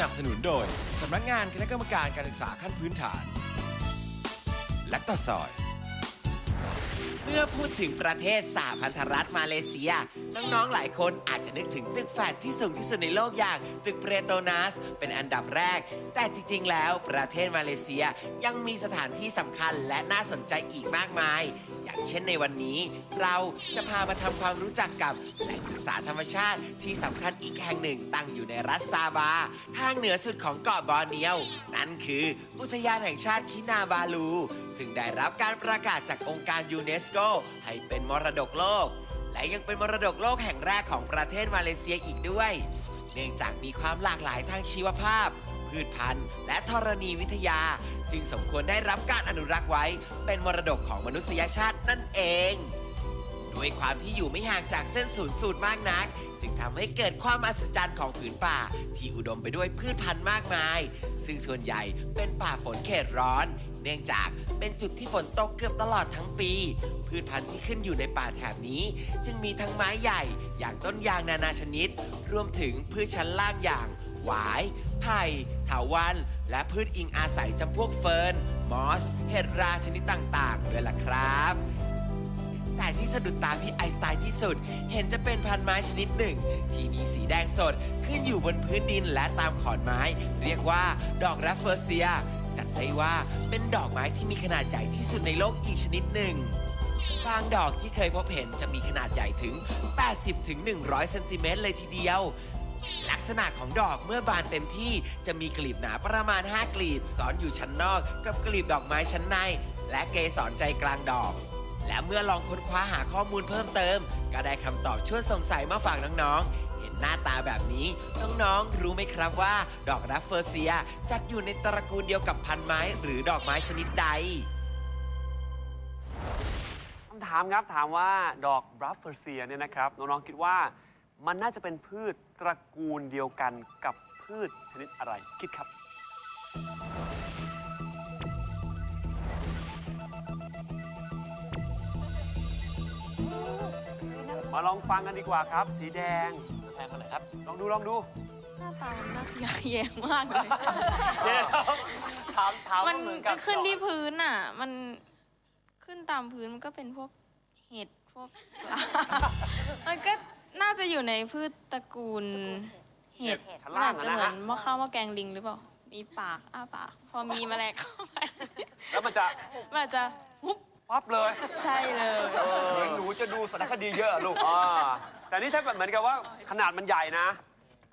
นับสนุนโดย สำนักงานคณะกรรมการการศึกษาขั้นพื้นฐาน และต่อซอย เมื่อพูดถึงประเทศสหพันธรัฐมาเลเซีย น้องๆ หลายคนอาจจะนึกถึงตึกแฝดที่สูงที่สุดในโลกอย่าง ตึกเปรโตนัส เป็นอันดับแรก แต่จริงๆ แล้วประเทศมาเลเซียยังมีสถานที่สำคัญและน่าสนใจอีกมากมาย อย่างเช่นในวันนี้ เราจะพามาทำความรู้จักกับแหล่งศึกษาธรรมชาติที่สำคัญอีกแห่งหนึ่งตั้งอยู่ในรัฐซาบา ทางเหนือสุดของเกาะบอร์เนียว นั่นคืออุทยานแห่งชาติคินาบาลู ซึ่งได้รับการประกาศจากองค์การยูเนสโกให้เป็นมรดกโลก และยังเป็นมรดกโลกแห่งแรกของประเทศมาเลเซียอีกด้วย เนื่องจากมีความหลากหลายทางชีวภาพ พืชพันธุ์ และธรณีวิทยา จึงสมควรได้รับการอนุรักษ์ไว้ เป็นมรดกของมนุษยชาตินั่นเองด้วยความที่อยู่ไม่ห่างจากเส้นศูนย์สูตรมากนัก จึงทำให้เกิดความมหัศจรรย์ของผืนป่า ที่อุดมไปด้วยพืชพันธุ์มากมาย ซึ่งส่วนใหญ่เป็นป่าฝนเขตร้อน เนื่องจากเป็นจุดที่ฝนตกเกือบตลอดทั้งปี พืชพันธุ์ที่ขึ้นอยู่ในป่าแถบนี้ จึงมีทั้งไม้ใหญ่อย่างต้นยางนานาชนิด รวมถึงพืชชั้นล่างอย่างหวาย ไผ่ถาวัลย์และพืชอิงอาศัยจำพวกเฟิร์น มอส เห็ดราชนิดต่างๆด้วยล่ะครับ แต่ที่สะดุดตาพี่ไอน์สไตน์ที่สุด เห็นจะเป็นพันไม้ชนิดหนึ่ง ที่มีสีแดงสดขึ้นอยู่บนพื้นดินและตามขอนไม้ เรียกว่าดอกแรฟเฟอร์เซีย จัดได้ว่าเป็นดอกไม้ที่มีขนาดใหญ่ที่สุดในโลกอีกชนิดหนึ่ง บางดอกที่เคยพบเห็นจะมีขนาดใหญ่ถึง 80ถึง100 เซนติเมตรเลยทีเดียว ลักษณะของดอกเมื่อบานเต็มที่จะมีกลีบหนาประมาณ 5 กลีบซ้อนอยู่ชั้นนอกกับกลีบดอกไม้ชั้นใน และเกสรใจกลางดอก และเมื่อลองค้นคว้าหาข้อมูลเพิ่มเติม ก็ได้คำตอบชวนสงสัยมาฝากน้องๆ หน้าตาแบบนี้ น้องๆ รู้ไหมครับว่า ดอกรัฟเฟอร์เซียจัดอยู่ในตระกูลเดียวกับพันไม้หรือดอกไม้ชนิดใด คำถามครับถามว่าดอกรัฟเฟอร์เซียเนี่ยนะครับน้องๆคิดว่ามันน่าจะเป็นพืชตระกูลเดียวกันกับพืชชนิดอะไรคิดครับ มาลองฟังกันดีกว่าครับ สีแดง แทนคนไหนครับ ลองดูลองดูหน้าตามันน่าขยะแยงมากเลย เดี๋ยวถามถามมันว่าเหมือนกับมันขึ้นที่พื้นอะ มันขึ้นตามพื้นมันก็เป็นพวกเห็ดพวกปลามันก็น่าจะอยู่ในพืชตระกูลเห็ดเห็ดชั้นมันล่างอาจจะอะนะเหมือนหม้อข้าวหม้อแกงลิงหรือเปล่า มีปากอ้าปาก พอมีแมลงเข้าไปแล้วมันจะมันอาจจะฮุบ ปั๊บเลยใช่เลย เหมือนหนูจะดูสารคดีเยอะลูก อ่าแต่นี่ถ้าแบบเหมือนกับว่าขนาดมันใหญ่นะ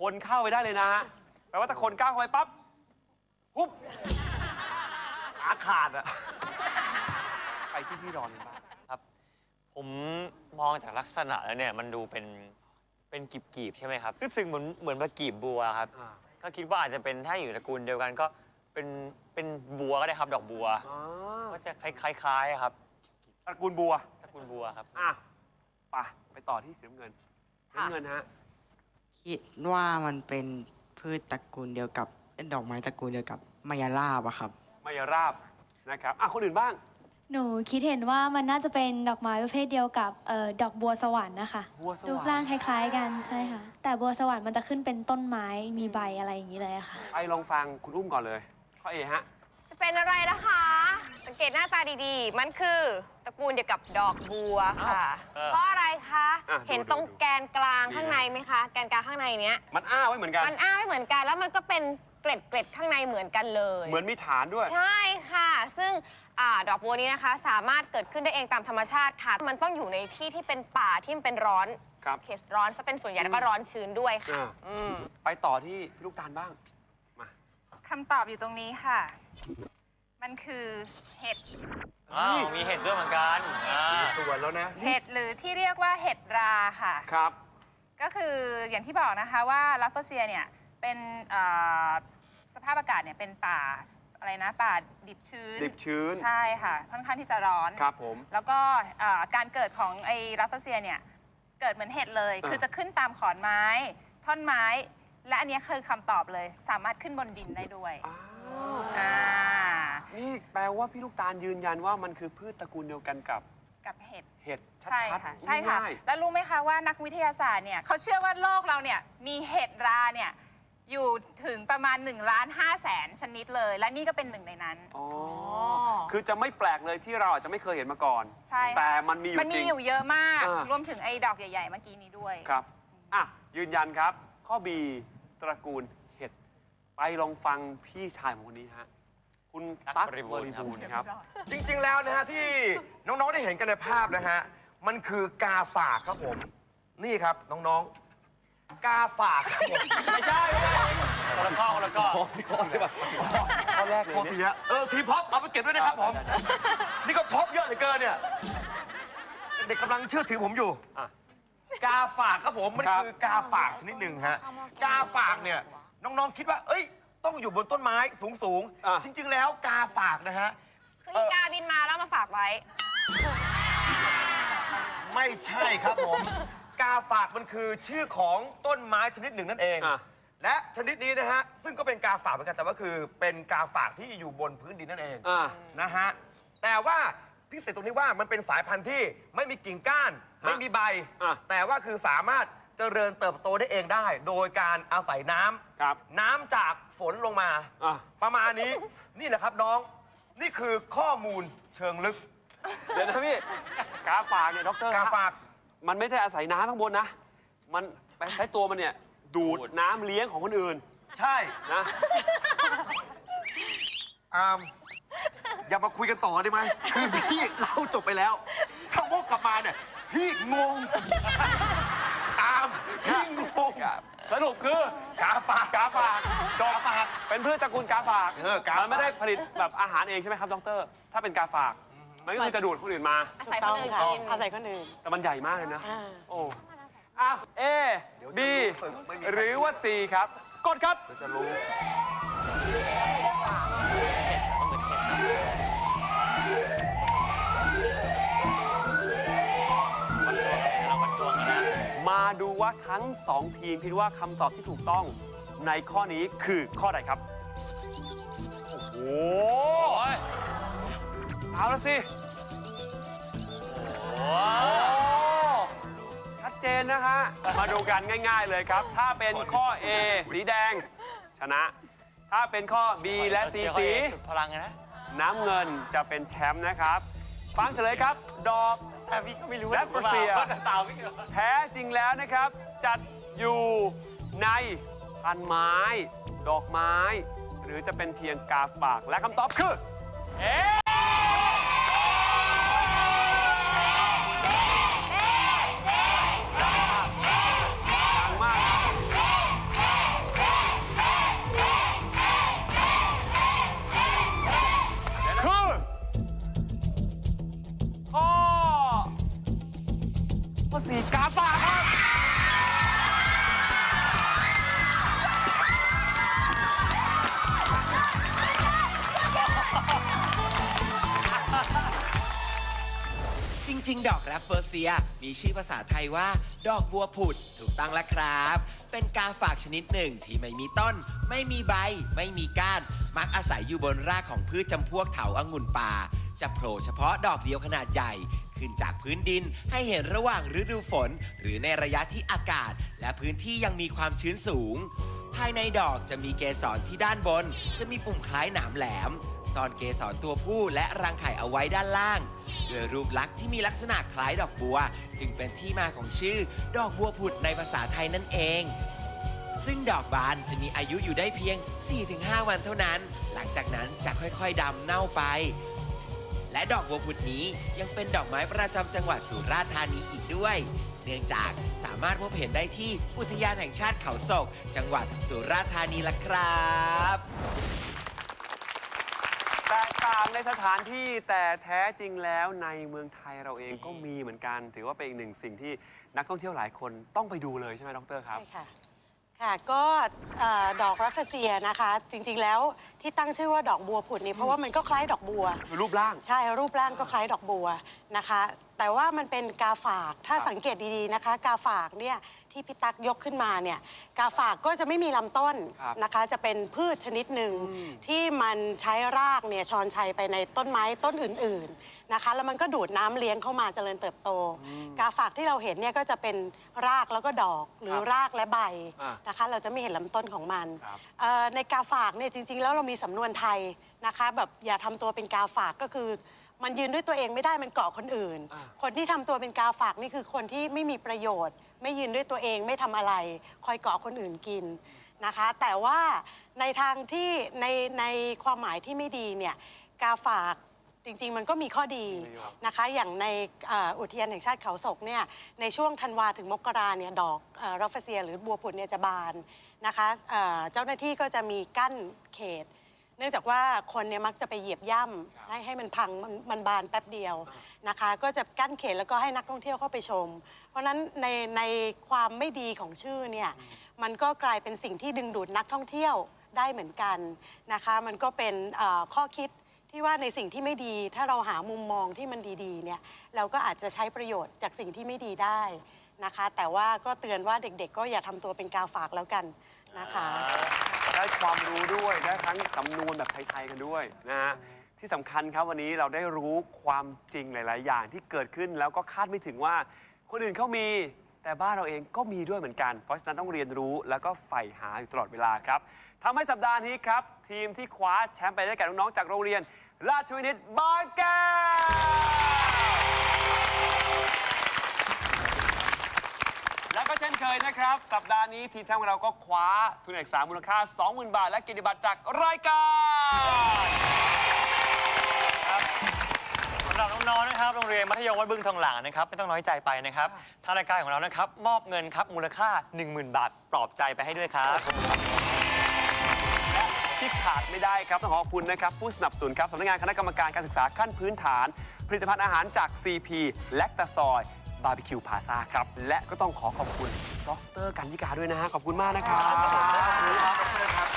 คนเข้าไปได้เลยนะฮะแปลว่าถ้าคนก้าวเข้าไปปั๊บปุ๊บขาขาดอะไปที่ที่รอนกันบ้างครับผมมองจากลักษณะแล้วเนี่ยมันดูเป็นเป็นกีบๆใช่ไหมครับรู้สึกเหมือนเหมือนมากีบบัวครับ อ่า ก็คิดว่าอาจจะเป็นถ้าอยู่ตระกูลเดียวกันก็ เป็นเป็นบัวก็ได้ครับ ดอกบัว อ๋อก็จะคล้ายๆอะครับตระกูลบัว ตระกูลบัวครับ อะไปไปต่อที่สีน้ำเงินสีน้ำเงินฮะ คิดว่ามันเป็นพืชตระกูลเดียวกับเอ้ยดอกไม้ตระกูลเดียวกับมายาลาบอะครับ มายาราบนะครับ อะ คนอื่นบ้าง หนูคิดเห็นว่ามันน่าจะเป็นดอกไม้ประเภทเดียวกับเออดอกบัวสวรรค์นะคะบัวสรูวปรร่างรค์คล้าย ๆ กันใช่ค่ะ แต่บัวสวรรค์มันจะขึ้นเป็นต้นไม้มีใบอะไรอย่างนี้เลยอะค่ะไปลองฟังคุณอุ้มก่อนเลย ข้อเอฮะ จะเป็นอะไรนะคะ สังเกตหน้าตาดีๆ มันคือตระกูลเดียวกับดอกบัวค่ะเออเพราะอะไรคะ อะดูเห็นตรงดูดู แกนกลางนี่ข้างในไหมคะ แกนกลางข้างในเนี้ย มันอ้าไว้เหมือนกัน มันอ้าไม่เหมือนกัน แล้วมันก็เป็นเกล็ดเกล็ดๆข้างในเหมือนกันเลย เหมือนมีฐานด้วย ใช่ค่ะ ซึ่งอาดอกบัวนี้นะคะ สามารถเกิดขึ้นได้เองตามธรรมชาติค่ะ มันต้องอยู่ในที่ที่เป็นป่าที่มันเป็นร้อนครับเขตร้อนซะเป็นส่วนใหญ่แล้วก็ร้อนชื้นด้วยค่ะอ่า อืมไปต่อที่พี่ลูกตาลบ้าง คำตอบอยู่ตรงนี้ค่ะ มันคือเห็ด อ้าวมีเห็ดด้วยเหมือนกันอ่าส่วนแล้วนะเห็ดหรือที่เรียกว่าเห็ดราค่ะ ครับ ก็คืออย่างที่บอกนะคะว่าลัฟเฟอร์เซียเนี่ยเป็นเอ่อสภาพอากาศเนี่ยเป็นป่าอะไรนะป่าดิบชื้นดิบชื้น ใช่ค่ะค่อนข้างที่จะร้อน ครับผม แล้วก็เอ่อการเกิดของไอ้ลัฟเฟอร์เซียเนี่ย เกิดเหมือนเห็ดเลยอ่าคือจะขึ้นตามขอนไม้ ท่อนไม้ และอันเนี้ยคือคำตอบเลย สามารถขึ้นบนดินได้ด้วยอ้าวอ่านี่แปลว่าพี่ลูกตาลยืนยันว่ามันคือพืชตระกูลเดียวกันกับกับเห็ด เห็ดชัใช่ดค่ะ ๆใช่ค่ะ ง่ายแล้วรู้ไหมคะว่านักวิทยาศาสตร์เนี่ยเขาเชื่อว่าโลกเราเนี่ยมีเห็ดราเนี่ยอยู่ถึงประมาณ1ล้าน5แสนชนิดเลย และนี่ก็เป็นหนึ่งในนั้นอ๋อคือจะไม่แปลกเลยที่เราอาจจะไม่เคยเห็นมาก่อน ใช่ค่ะ แต่มันมีอยู่มันจมีริง อยู่เยอะมาก อ่าร รวมถึงไอ้ดอกใหญ่ๆเมื่อกี้นี้ด้วย ครับ อะ ยืนยันครับ ข้อ B ตระกูลเห็ด ไปลองฟังพี่ชายของคนนี้ฮะ คุณตั๊กบริบูรณ์ครับ จริงๆ แล้วนะฮะที่น้องๆ ได้เห็นกันในภาพนะฮะ มันคือกาฝากครับผม นี่ครับน้องๆ กาฝากครับผมไม่ใช่ไม่ใช่คนละข้อคนละข้ออ๋อพี่โคนใช่ปะข้อแรกเลยโทษทีฮะเออทีมพ็อปเอาไปเก็บด้วยนะครับผม นี่ก็พ็อปเยอะเหลือเกินเนี่ย เด็กกำลังเชื่อถือผมอยู่อะ กาฝากครับผมมันครับ คือกาฝากชนิดหนึ่งฮะกาฝากเนี่ยน้องๆคิดว่า เอ้ย ต้องอยู่บนต้นไม้สูงอะ ๆจริง ๆ แล้วกาฝากนะฮะคืออีกาบินมาแล้วมาฝากไว้ ไม่ใช่ครับผม กาฝากมันคือชื่อของต้นไม้ชนิดหนึ่งนั่นเอง อะ และชนิดนี้นะฮะซึ่งก็เป็นกาฝากเหมือนกันแต่ว่าคือ เป็นกาฝากที่อยู่บนพื้นดินนั่นเอง อะนะฮะ แต่ว่าพิเศษตรงนี้ว่ามันเป็นสายพันธุ์ที่ไม่มีกิ่งก้านฮะ ไม่มีใบ อะแต่ว่าคือสามารถเจริญเติบโตได้เองได้ โดยการอาศัยน้ำครับน้ำจากฝนลงมา อะ ประมาณนี้ นี่แหละครับน้อง นี่คือข้อมูลเชิงลึกเดี๋ยวนะพี่กาฝากเนี่ยด็อกเตอร์กาฮะฝาก มันไม่ได้อาศัยน้ำข้างบนนะ มันไปใช้ตัวมันเนี่ย ดูดน้ำเลี้ยงของคนอื่นใช่นะอามอย่ามาคุยกันต่อได้ไหมคือพี่เล่าจบไปแล้วถ้าวกกลับมาเนี่ย พี่งงอามพี่งงสรุปคือกาฝากกาฝากดอกฝากเป็นพืชตระกูลกาฝากเออกาฝาก มันไม่ได้ผลิตแบบอาหารเองใช่ไหมครับดอกเตอรถ้าเป็นกาฝาก มันก็คือจะดูดคนอื่นมา อาศัยคนอื่นกินอาศัยคนอื่น แต่มันใหญ่มากเลยนะอ่าโอ้อ้าว A B หรือว่า C ครับ กดครับ มาดูว่าทั้ง 2 ทีมคิดว่าคำตอบที่ถูกต้องในข้อนี้คือข้อใดครับ โอ้โหเอาละสิโอ้ชัดเจนนะฮะ มาดูกันง่าย ๆเลยครับ ถ้าเป็นข้อ A สีแดง ชนะ ถ้าเป็นข้อ B และ C สีสุดพลังเลยนะ น้ำเงินจะเป็นแชมป์นะครับ ฟังเฉลยครับ ดอก แต่พี่ก็ไม่รู้และว่าฟรเซียเพราะตาพี่ก็แท้จริงแล้วนะครับ จัดอยู่ในพันไม้ ดอกไม้ หรือจะเป็นเพียงกาฝากและคำตอบคือ เอ๊ะ เฟอร์เซีย มีชื่อภาษาไทยว่า ดอกบัวผุดถูกต้องแล้วครับ เป็นกาฝากชนิดหนึ่งที่ไม่มีต้น ไม่มีใบ ไม่มีก้าน มักอาศัยอยู่บนรากของพืชจำพวกเถาองุ่นป่า จะโผล่เฉพาะดอกเดียวขนาดใหญ่ ขึ้นจากพื้นดินให้เห็นระหว่างฤดูฝน หรือในระยะที่อากาศ และพื้นที่ยังมีความชื้นสูง ภายในดอกจะมีเกสรที่ด้านบน จะมีปุ่มคล้ายหนามแหลมซ่อนเกสรตัวผู้และรังไข่เอาไว้ด้านล่าง ด้วยรูปลักษณ์ที่มีลักษณะคล้ายดอกบัว จึงเป็นที่มาของชื่อ ดอกบัวผุดในภาษาไทยนั่นเอง ซึ่งดอกบานจะมีอายุอยู่ได้เพียง 4-5 วันเท่านั้น หลังจากนั้นจะค่อยๆดำเน่าไป และดอกบัวผุดนี้ยังเป็นดอกไม้ประจำจังหวัดสุราษฎร์ธานีอีกด้วย เนื่องจากสามารถพบเห็นได้ที่อุทยานแห่งชาติเขาศก จังหวัดสุราษฎร์ธานีละครับ แตกต่างในสถานที่แต่แท้จริงแล้วในเมืองไทยเราเองก็มีเหมือนกัน ถือว่าเป็นอีกหนึ่งสิ่งที่นักท่องเที่ยวหลายคนต้องไปดูเลยใช่ไหมดรครับ ใช่ค่ะ ค่ะก็เอ่อดอกรัฟเซียนะคะ จริงๆแล้วที่ตั้งชื่อว่าดอกบัวผุดนี่เพราะว่ามันก็คล้ายดอกบัว คือรูปร่าง ใช่รูปร่างก็คล้ายดอกบัวนะคะ แต่ว่ามันเป็นกาฝากถ้าครับสังเกตดีๆนะคะ กาฝากเนี่ยที่พี่ตั๊กยกขึ้นมาเนี่ยกาฝากก็จะไม่มีลำต้นครับนะคะ จะเป็นพืชชนิดหนึ่งที่มันใช้รากเนี่ยชอนชัยไปในต้นไม้ต้นอื่นๆ นะคะ แล้วมันก็ดูดน้ำเลี้ยงเข้ามาเจริญเติบโต กาฝากที่เราเห็นเนี่ยก็จะเป็นรากแล้วก็ดอกหรือครับรากและใบอะนะคะ เราจะไม่เห็นลำต้นของมันครับเอ่อในกาฝากเนี่ยจริง ๆ แล้วเรามีสำนวนไทยนะคะ แบบอย่าทำตัวเป็นกาฝากก็คือ มันยืนด้วยตัวเองไม่ได้มันเกาะคนอื่นคนที่ทำตัวเป็นกาฝากนี่คือคนที่ไม่มีประโยชน์ ไม่ยืนด้วยตัวเองไม่ทำอะไร คอยเกาะคนอื่นกินนะคะ แต่ว่าในทางที่ในในความหมายที่ไม่ดีเนี่ยกาฝาก จริง ๆ มันก็มีข้อดีนะคะ อย่างในเอ่ออุทยานแห่งชาติเขาศกเนี่ยในช่วงธันวาถึงมกราเนี่ยดอกรัฟเซีย หรือบัวผุดเนี่ยจะบานนะคะเอ่อเจ้าหน้าที่ก็จะมีกั้นเขต เนื่องจากว่าคนเนี่ยมักจะไปเหยียบย่ำให้ให้มันพังมันมันบานแป๊บเดียวนะคะ ก็จะกั้นเขตแล้วก็ให้นักท่องเที่ยวเข้าไปชม เพราะฉะนั้นในในความไม่ดีของชื่อเนี่ยมันก็กลายเป็นสิ่งที่ดึงดูดนักท่องเที่ยวได้เหมือนกันนะคะ มันก็เป็นเอ่อข้อคิด ที่ว่าในสิ่งที่ไม่ดีถ้าเราหามุมมองที่มันดีๆเนี่ยเราก็อาจจะใช้ประโยชน์จากสิ่งที่ไม่ดีได้นะคะ แต่ว่าก็เตือนว่าเด็กๆ ก็อย่าทำตัวเป็นกาฝากแล้วกันนะคะ ได้ความรู้ด้วยได้ทั้งสำนวนแบบไทยๆกันด้วยนะฮะที่สำคัญครับวันนี้เราได้รู้ความจริงหลาย ๆ อย่างที่เกิดขึ้นแล้วก็คาดไม่ถึงว่า คนอื่นเขามี แต่บ้านเราเองก็มีด้วยเหมือนกัน เพราะฉะนั้นต้องเรียนรู้แล้วก็ใฝ่หาอยู่ตลอดเวลาครับ ทำให้สัปดาห์นี้ครับ ทีมที่คว้าแชมป์ไปได้แก่น้องๆจากโรงเรียน ราชวินิตบางแก้วและก็เช่นเคยนะครับ สัปดาห์นี้ทีมแชมป์ของเราก็คว้าทุนการศึกษามูลค่า 20,000 บาท และเกิตติบัตรจากรายการสำหรับน้องๆนะครับ โรงเรียนมัธยมวัดบึงทองหลางนะครับ ไม่ต้องน้อยใจไปนะครับ ทางรายการของเรานะครับ มอบเงินครับ มูลค่า 10,000 บาท ปลอบใจไปให้ด้วยครับ ที่ขาดไม่ได้ครับต้องขอขอบคุณนะครับผู้สนับสนุนครับสำนักงานคณะกรรมการการศึกษาขั้นพื้นฐาน ผลิตภัณฑ์อาหารจาก CP แลคตาซอยบาร์บีคิวพาซาครับ และก็ต้องขอขอบคุณดรกันยิกาด้วยนะฮะขอบคุณมากนะครับ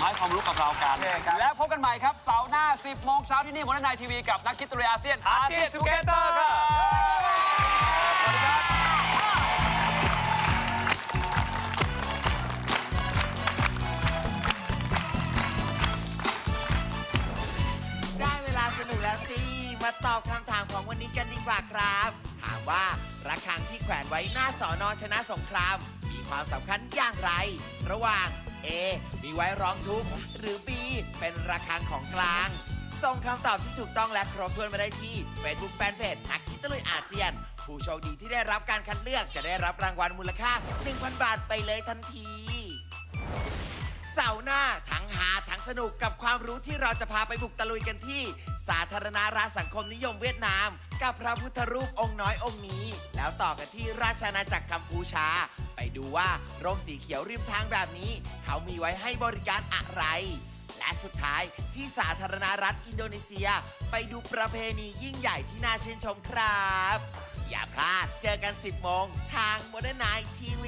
มาให้ความรู้กับเรากัน แล้วพบกันใหม่ครับเสาร์หน้า 10 โมงเช้าที่นี่บนนายทีวีกับนักคิดตุเรอาเซียนอาเซียนทูเกเตอร์ครับ นี้กันดีกว่าครับ ถามว่าระฆังที่แขวนไว้หน้าสอนอชนะสงคราม มีความสำคัญอย่างไร ระหว่าง A มีไว้ร้องทุกข์หรือ B เป็นระฆังของกลาง ส่งคำตอบที่ถูกต้องและครบถ้วนมาได้ที่ Facebook Fanpage นักคิดตะลุยอาเซียน ผู้โชคดีที่ได้รับการคัดเลือกจะได้รับรางวัลมูลค่า 1,000 บาทไปเลยทันที เสาร์หน้าทั้งหาทั้งสนุกกับความรู้ที่เราจะพาไปบุกตะลุยกันที่ สาธารณรัฐสังคมนิยมเวียดนาม กับพระพุทธรูปองค์น้อยองค์นี้ แล้วต่อกันที่ราชอาณาจักรกัมพูชา ไปดูว่าโรงสีเขียวริมทางแบบนี้ เขามีไว้ให้บริการอะไร และสุดท้ายที่สาธารณรัฐอินโดนีเซีย ไปดูประเพณียิ่งใหญ่ที่น่าชื่นชมครับ อย่าพลาดเจอกัน 10โมงทาง Modern Night TV